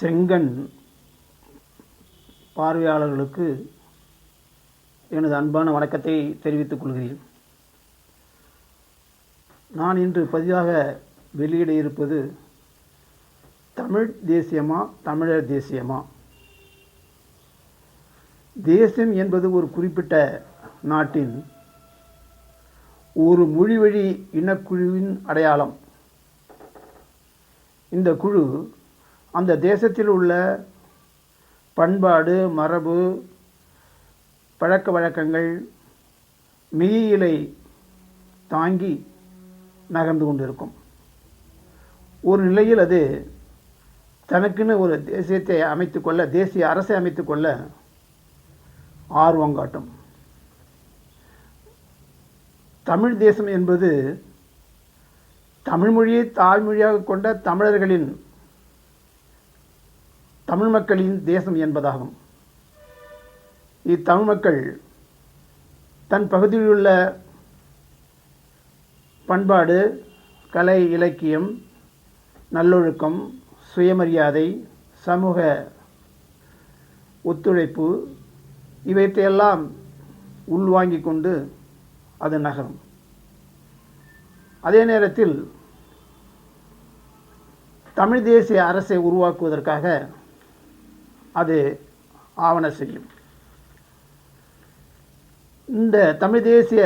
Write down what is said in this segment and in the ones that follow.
செங்கன் பார்வையாளர்களுக்கு எனது அன்பான வணக்கத்தை தெரிவித்துக் கொள்கிறேன். நான் இன்று பதிவாக வெளியிட இருப்பது தமிழ் தேசியமா தமிழர் தேசியமா? தேசியம் என்பது ஒரு குறிப்பிட்ட நாட்டின் ஒரு மொழிவழி இனக்குழுவின் அடையாளம். இந்த குழு அந்த தேசத்தில் உள்ள பண்பாடு மரபு பழக்க வழக்கங்கள் மெய்யிலை தாங்கி நகர்ந்து கொண்டிருக்கும். ஒரு நிலையில் அது தனக்குன்னு ஒரு தேசியத்தை அமைத்துக்கொள்ள தேசிய அரசை அமைத்துக்கொள்ள ஆர்வம் காட்டும். தமிழ் தேசம் என்பது தமிழ்மொழியை தாய்மொழியாக கொண்ட தமிழர்களின் தமிழ் மக்களின் தேசம் என்பதாகும். இத்தமிழ் மக்கள் தன் பகுதியில் உள்ள பண்பாடு கலை இலக்கியம் நல்லொழுக்கம் சுயமரியாதை சமூக ஒத்துழைப்பு இவற்றையெல்லாம் உள்வாங்கி கொண்டு அது நகரும். அதே நேரத்தில் தமிழ் தேசிய அரசை உருவாக்குவதற்காக அது ஆவண செய்யும். இந்த தமிழ் தேசிய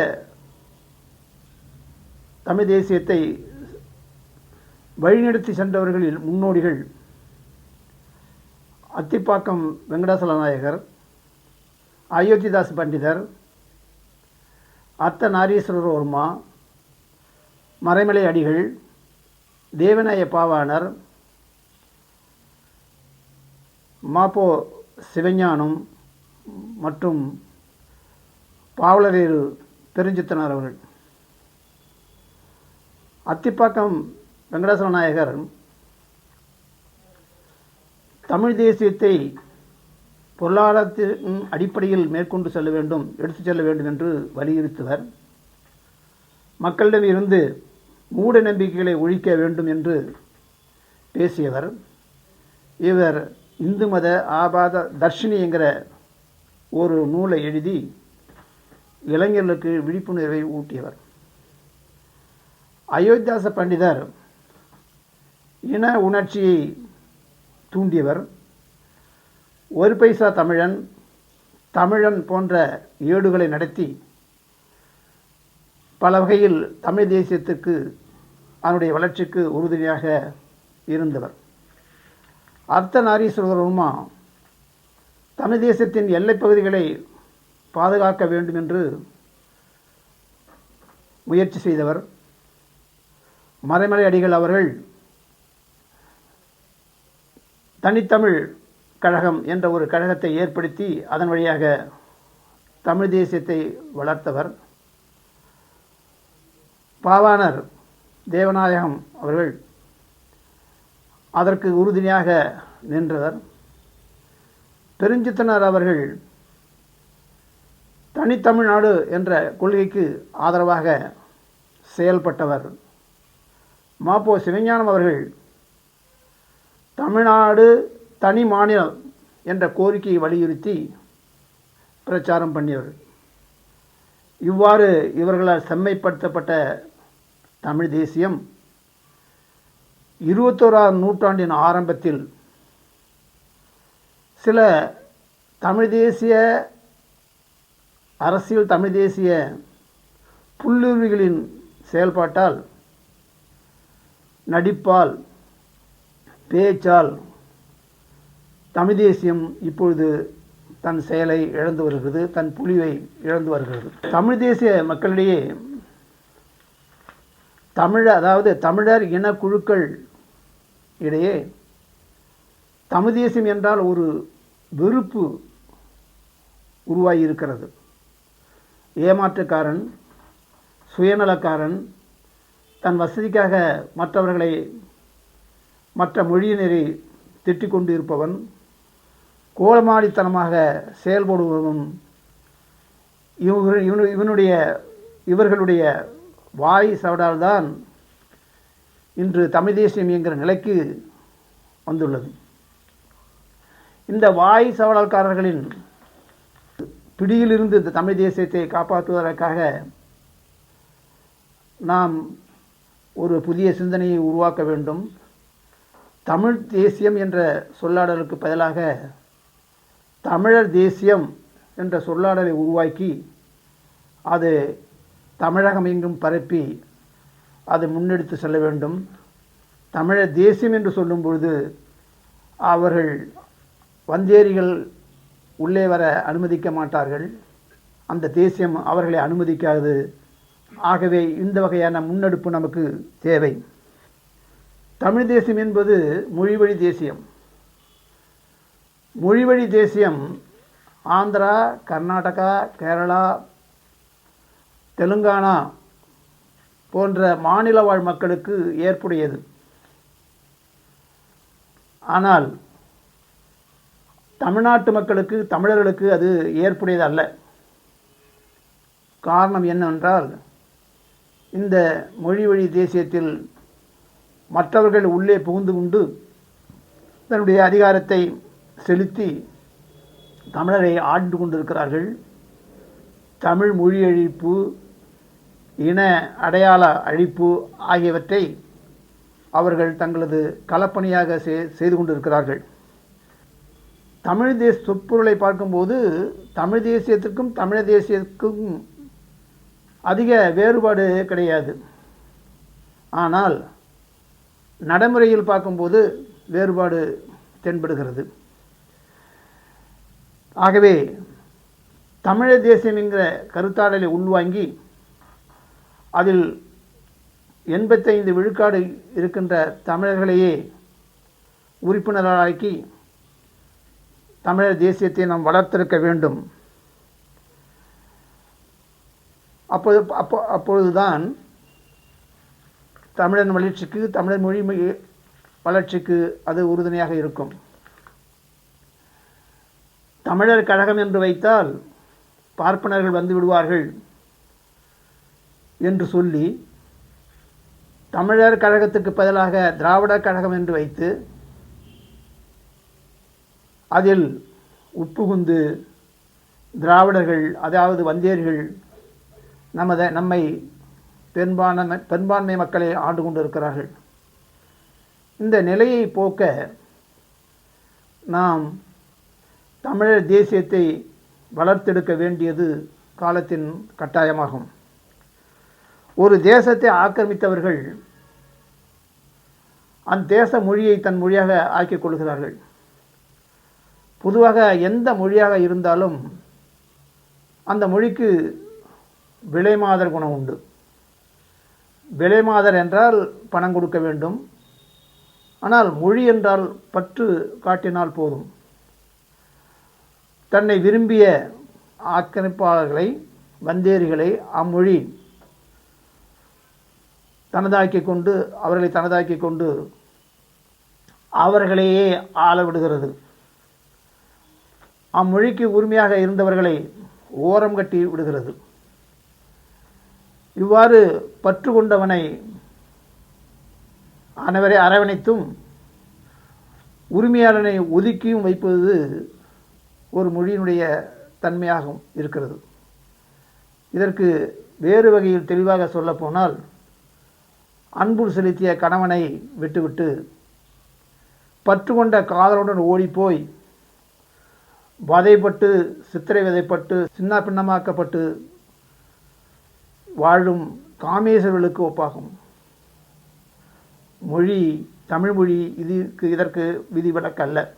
தமிழ் தேசியத்தை வழிநடத்தி சென்றவர்களில் முன்னோடிகள் அத்திப்பாக்கம் வெங்கடாசல நாயகர் அயோத்திதாஸ் பண்டிதர் அத்த நாரீஸ்வரர் வர்மா மறைமலை அடிகள் தேவநாய பாவாணர் மாப்போ சிவஞானம் மற்றும் பாவலரேறு பெருஞ்சித்தனார் அவர்கள். அத்திப்பாக்கம் வெங்கடாசல நாயகர் தமிழ் தேசியத்தை பொருளாதாரத்தின் அடிப்படையில் மேற்கொண்டு செல்ல வேண்டும் எடுத்துச் செல்ல வேண்டும் என்று வலியுறுத்துவர். மக்களிடம் இருந்து மூட நம்பிக்கைகளை ஒழிக்க வேண்டும் என்று பேசியவர். இவர் இந்து மத ஆபாத தர்ஷினி என்கிற ஒரு நூலை எழுதி இளைஞர்களுக்கு விழிப்புணர்வை ஊட்டியவர். அயோத்தியாச பண்டிதர் இன உணர்ச்சியை தூண்டியவர். ஒரு பைசா தமிழன் தமிழன் போன்ற ஏடுகளை நடத்தி பல வகையில் தமிழ் தேசியத்துக்கு அதனுடைய வளர்ச்சிக்கு உறுதுணையாக இருந்தவர். அர்த்தநாரீஸ்வரருமா தமிழ் தேசத்தின் எல்லைப் பகுதிகளை பாதுகாக்க வேண்டும் என்று முயற்சி செய்தவர் மறைமலை அடிகள் அவர்கள். தனித்தமிழ் கழகம் என்ற ஒரு கழகத்தை ஏற்படுத்தி அதன் வழியாக தமிழ் தேசியத்தை வளர்த்தவர். பாவாணர் தேவநாயகம் அவர்கள் அதற்கு உறுதுணையாக நின்றவர். பெருஞ்சித்தனர் அவர்கள். தனித்தமிழ்நாடு என்ற கொள்கைக்கு ஆதரவாக செயல்பட்டவர். மாப்போ சிவஞானம் அவர்கள் தமிழ்நாடு தனி மாநிலம் என்ற கோரிக்கையை வலியுறுத்தி பிரச்சாரம் பண்ணியவர். இவ்வாறு இவர்களால் செம்மைப்படுத்தப்பட்ட தமிழ் தேசியம் இருபத்தோராம் நூற்றாண்டின் ஆரம்பத்தில் சில தமிழ் தேசிய அரசியல் தமிழ் தேசிய புல்லுருவிகளின் செயல்பாட்டால் நடிப்பால் பேச்சால் தமிழ் தேசியம் இப்பொழுது தன் செயலை இழந்து வருகிறது தன் புலிவை இழந்து வருகிறது. தமிழ் தேசிய மக்களிடையே தமிழ அதாவது தமிழர் இனக்குழுக்கள் இடையே தமிழ் தேசியம் என்றால் ஒரு வெறுப்பு உருவாகி இருக்கிறது ஏமாற்றுக்காரன் சுயநலக்காரன் தன் வசதிக்காக மற்றவர்களை மற்ற மொழியினரை திட்டிக் கொண்டு இருப்பவன் கோலமாடித்தனமாக செயல்படுபவன் இவங்க இவனு இவனுடைய இவர்களுடைய வாய் சவடால்தான் இன்று தமிழ் தேசியம் என்கிற நிலைக்கு வந்துள்ளது. இந்த வாய் சவலால்காரர்களின் பிடியிலிருந்து இந்த தமிழ் தேசியத்தை காப்பாற்றுவதற்காக நாம் ஒரு புதிய சிந்தனையை உருவாக்க வேண்டும். தமிழ் தேசியம் என்ற சொல்லாடலுக்கு பதிலாக தமிழர் தேசியம் என்ற சொல்லாடலை உருவாக்கி அது தமிழகம் எங்கும் பரப்பி அது முன்னெடுத்து செல்ல வேண்டும். தமிழர் தேசியம் என்று சொல்லும் பொழுது அவர்கள் வந்தேரிகள் உள்ளே வர அனுமதிக்க மாட்டார்கள். அந்த தேசியம் அவர்களை அனுமதிக்காது. ஆகவே இந்த வகையான முன்னெடுப்பு நமக்கு தேவை. தமிழ் தேசியம் என்பது மொழிவழி தேசியம். மொழிவழி தேசியம் ஆந்திரா கர்நாடகா கேரளா தெலுங்கானா போன்ற மாநில வாழ் மக்களுக்கு ஏற்புடையது. ஆனால் தமிழ்நாட்டு மக்களுக்கு தமிழர்களுக்கு அது ஏற்புடையது அல்ல காரணம் என்னவென்றால் இந்த மொழி வழி தேசியத்தில் மற்றவர்கள் உள்ளே புகுந்து கொண்டு தன்னுடைய அதிகாரத்தை செலுத்தி தமிழரை ஆண்டு கொண்டிருக்கிறார்கள். தமிழ் மொழி அழிப்பு இன அடையாள அழிப்பு ஆகியவற்றை அவர்கள் தங்களது களப்பணியாக செய்து கொண்டிருக்கிறார்கள். தமிழ் தேச சொற்பொருளை பார்க்கும்போது தமிழ் தேசியத்திற்கும் தமிழ் தேசியத்துக்கும் அதிக வேறுபாடு கிடையாது. ஆனால் நடைமுறையில் பார்க்கும்போது வேறுபாடு தென்படுகிறது. ஆகவே தமிழர் தேசியம் என்கிற கருத்தாடலை உள்வாங்கி அதில் எண்பத்தைந்து விழுக்காடு இருக்கின்ற தமிழர்களையே உறுப்பினராக்கி தமிழர் தேசியத்தை நாம் வளர்த்திருக்க வேண்டும். அப்போது அப்போ அப்பொழுதுதான் தமிழன் வளர்ச்சிக்கு தமிழர் மொழி வளர்ச்சிக்கு அது உறுதுணையாக இருக்கும். தமிழர் கழகம் என்று வைத்தால் பார்ப்பனர்கள் வந்து விடுவார்கள். என்று சொல்லி தமிழர் கழகத்துக்கு பதிலாக திராவிடர் கழகம் என்று வைத்து அதில் உட்புகுந்து திராவிடர்கள் அதாவது வந்தேர்கள் நமது நம்மை பெரும்பான்மை பெரும்பான்மை மக்களை ஆண்டு கொண்டிருக்கிறார்கள். இந்த நிலையை போக்க நாம் தமிழர் தேசியத்தை வளர்த்தெடுக்க வேண்டியது காலத்தின் கட்டாயமாகும். ஒரு தேசத்தை ஆக்கிரமித்தவர்கள் அந்த தேச மொழியை தன் மொழியாக ஆக்கிக் கொள்கிறார்கள். பொதுவாக எந்த மொழியாக இருந்தாலும் அந்த மொழிக்கு விலைமாதர் குணம் உண்டு. விலைமாதர் என்றால் பணம் கொடுக்க வேண்டும். ஆனால் மொழி என்றால் பற்று காட்டினால் போதும். தன்னை விரும்பிய ஆக்கிரமிப்பாளர்களை வந்தேரிகளை அம்மொழி தனதாக்கி கொண்டு அவர்களை தனதாக்கி கொண்டு அவர்களையே ஆள விடுகிறது அம்மொழிக்கு உரிமையாக இருந்தவர்களை ஓரம் கட்டி விடுகிறது. இவ்வாறு பற்று கொண்டவனை அனைவரை அரவணைத்தும் உரிமையாளனை ஒதுக்கியும் வைப்பது ஒரு மொழியினுடைய தன்மையாகவும் இருக்கிறது. இதற்கு வேறு வகையில் தெளிவாக சொல்லப்போனால் அன்பு செலுத்திய கணவனை விட்டுவிட்டு பற்று கொண்ட காதலுடன் ஓடிப்போய் வதைப்பட்டு சித்திரை விதைப்பட்டு சின்ன பின்னமாக்கப்பட்டு வாழும் காமேஸ்வர்களுக்கு ஒப்பாகும். மொழி தமிழ் மொழி இதுக்கு இதற்கு விதிவிலக்கல்ல.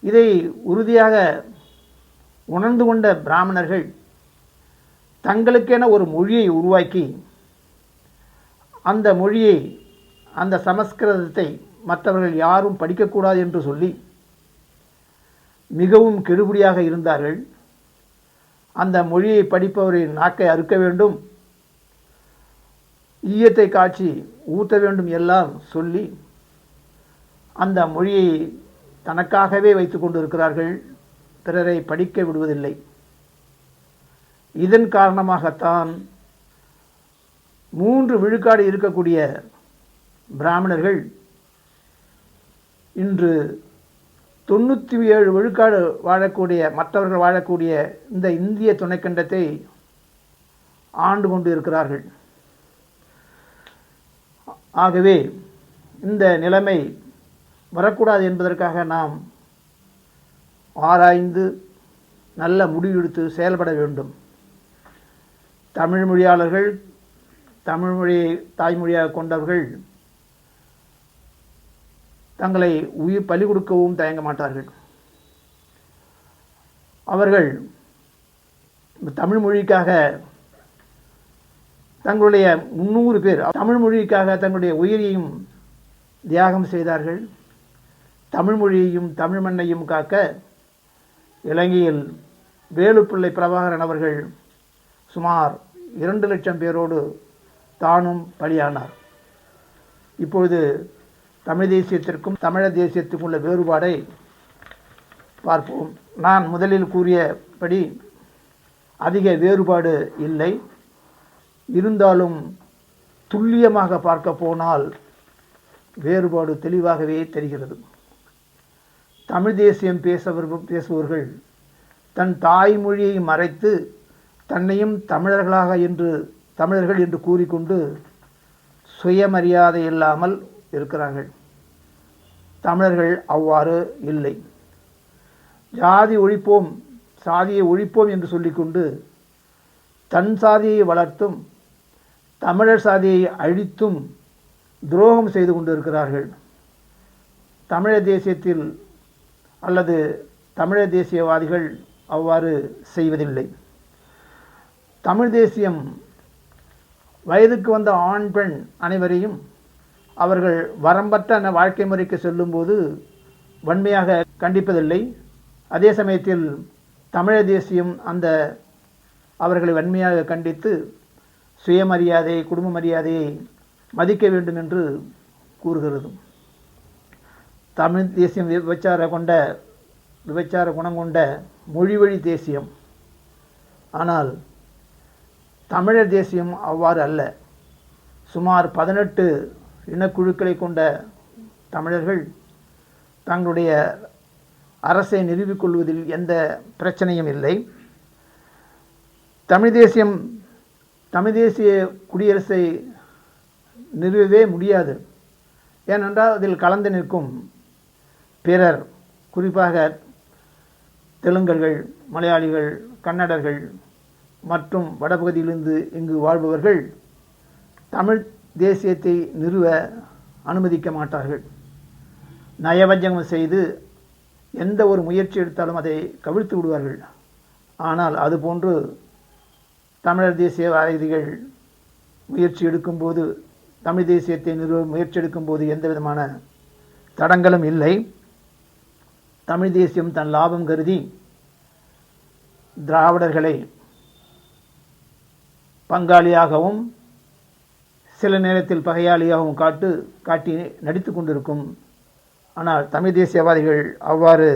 இதை உறுதியாக உணர்ந்து கொண்ட பிராமணர்கள் தங்களுக்கென ஒரு மொழியை உருவாக்கி அந்த மொழியை அந்த சமஸ்கிருதத்தை மற்றவர்கள் யாரும் படிக்கக்கூடாது என்று சொல்லி மிகவும் கெடுபடியாக இருந்தார்கள். அந்த மொழியை படிப்பவரின் நாக்கை அறுக்க வேண்டும். ஈயத்தை காட்சி ஊற்ற வேண்டும் எல்லாம் சொல்லி அந்த மொழியை தனக்காகவே வைத்து கொண்டிருக்கிறார்கள். பிறரை படிக்க விடுவதில்லை. இதன் காரணமாகத்தான் மூன்று விழுக்காடு இருக்கக்கூடிய பிராமணர்கள் இன்று தொண்ணூற்றி ஏழு விழுக்காடு வாழக்கூடிய மற்றவர்கள் வாழக்கூடிய இந்த இந்திய துணைக்கண்டத்தை ஆண்டு கொண்டு இருக்கிறார்கள். ஆகவே இந்த நிலைமை வரக்கூடாது என்பதற்காக நாம் ஆராய்ந்து நல்ல முடிவெடுத்து செயல்பட வேண்டும். தமிழ் மொழியாளர்கள் தமிழ் மொழியை தாய்மொழியாக கொண்டவர்கள் தங்களை உயிர் பலி கொடுக்கவும் தயங்க மாட்டார்கள். அவர்கள் தமிழ் மொழிக்காக தங்களுடைய முன்னூறு பேர் தமிழ் மொழிக்காக தங்களுடைய உயிரையும் தியாகம் செய்தார்கள். தமிழ் மொழியையும் தமிழ் மண்ணையும் காக்க இலங்கையில் வேலுப்பிள்ளை பிரபாகரன் அவர்கள் சுமார் இரண்டு லட்சம் பேரோடு தானும் பலியானார். இப்பொழுது தமிழ் தேசியத்திற்கும் தமிழர் தேசியத்துக்கும் உள்ள வேறுபாடை பார்ப்போம். நான் முதலில் கூறியபடி அதிக வேறுபாடு இல்லை. இருந்தாலும் துல்லியமாக பார்க்க போனால் வேறுபாடு தெளிவாகவே தெரிகிறது. தமிழ் தேசியம் பேசவர் பேசுபவர்கள் தன் தாய்மொழியை மறைத்து தன்னையும் தமிழர்களாக என்று தமிழர்கள் என்று கூறிக்கொண்டு சுயமரியாதை இல்லாமல் இருக்கிறார்கள். தமிழர்கள் அவ்வாறு இல்லை. ஜாதி ஒழிப்போம் சாதியை ஒழிப்போம் என்று சொல்லிக்கொண்டு தன் சாதியை வளர்த்தும் தமிழர் சாதியை அழித்தும் துரோகம் செய்து கொண்டிருக்கிறார்கள். தமிழர் தேசியத்தில் அல்லது தமிழர் தேசியவாதிகள் அவ்வாறு செய்வதில்லை. தமிழ் தேசியம் வயதுக்கு வந்த ஆண் பெண் அனைவரையும் அவர்கள் வரம்பற்ற வாழ்க்கை முறைக்கு செல்லும்போது வன்மையாக கண்டிப்பதில்லை. அதே சமயத்தில் தமிழர் தேசியம் அந்த அவர்களை வன்மையாக கண்டித்து சுயமரியாதை குடும்ப மரியாதையை மதிக்க வேண்டும் என்று கூறுகிறது. தமிழ் தேசியம் விபச்சார கொண்ட விபச்சார குணம் கொண்ட மொழிவழி தேசியம். ஆனால் தமிழர் தேசியம் அவ்வாறு அல்ல. சுமார் பதினெட்டு இனக்குழுக்களை கொண்ட தமிழர்கள் தங்களுடைய அரசை நிறுவிக்கொள்வதில் எந்த பிரச்சனையும் இல்லை. தமிழ் தேசியம் தமிழ் தேசிய குடியரசை நிறுவவே முடியாது. ஏனென்றால் அதில் கலந்து நிற்கும் பிறர் குறிப்பாக தெலுங்கர்கள் மலையாளிகள் கன்னடர்கள் மற்றும் வடபகுதியிலிருந்து இங்கு வாழ்பவர்கள் தமிழ் தேசியத்தை நிறுவ அனுமதிக்க மாட்டார்கள். நயவஞ்சகம் செய்து எந்த ஒரு முயற்சி எடுத்தாலும் அதை கவிழ்த்து விடுவார்கள். ஆனால் அதுபோன்று தமிழர் தேசியவாதிகள் முயற்சி எடுக்கும்போது தமிழ் தேசியத்தை நிறுவ முயற்சி எடுக்கும்போது எந்த விதமான தடங்களும் இல்லை. தமிழ் தேசியம் தன் லாபம் கருதி திராவிடர்களை பங்காளியாகவும் சில நேரத்தில் பகையாளியாகவும் காட்டு காட்டி நடித்து கொண்டிருக்கும். ஆனால் தமிழ் தேசியவாதிகள் அவ்வாறு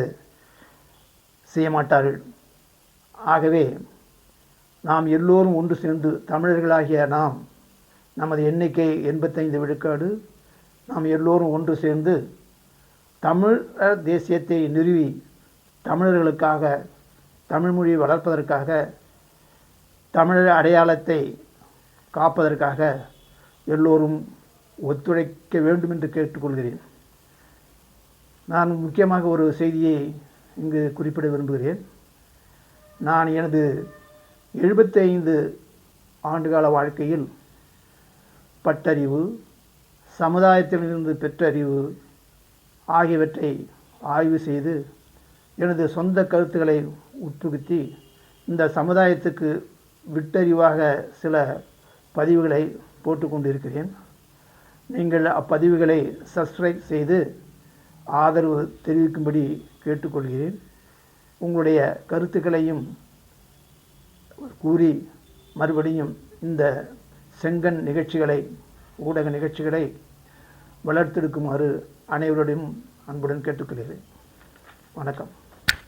செய்ய மாட்டார்கள் ஆகவே நாம் எல்லோரும் ஒன்று சேர்ந்து தமிழர்களாகிய நாம் நமது எண்ணிக்கை எண்பத்தைந்து விழுக்காடு நாம் எல்லோரும் ஒன்று சேர்ந்து தமிழர் தேசியத்தை நிறுவி தமிழர்களுக்காக தமிழ்மொழியை வளர்ப்பதற்காக தமிழர் அடையாளத்தை காப்பதற்காக எல்லோரும் ஒத்துழைக்க வேண்டும் என்று கேட்டுக்கொள்கிறேன். நான் முக்கியமாக ஒரு செய்தியை இங்கு குறிப்பிட விரும்புகிறேன். நான் எனது எழுபத்தைந்து ஆண்டுகால வாழ்க்கையில் பட்டறிவு சமுதாயத்திலிருந்து பெற்றறிவு ஆகியவற்றை ஆய்வு செய்து எனது சொந்த கருத்துக்களை உட்புகுத்தி இந்த சமுதாயத்துக்கு விட்டறிவாக சில பதிவுகளை போட்டுக்கொண்டிருக்கிறேன். நீங்கள் அப்பதிவுகளை சப்ஸ்கிரைப் செய்து ஆதரவு தெரிவிக்கும்படி கேட்டுக்கொள்கிறேன். உங்களுடைய கருத்துக்களையும் கூறி மறுபடியும் இந்த செங்கன் நிகழ்ச்சிகளை ஊடக நிகழ்ச்சிகளை வளர்த்தெடுக்குமாறு அனைவருடையும் அன்புடன் கேட்டுக்கொள்கிறேன். வணக்கம்.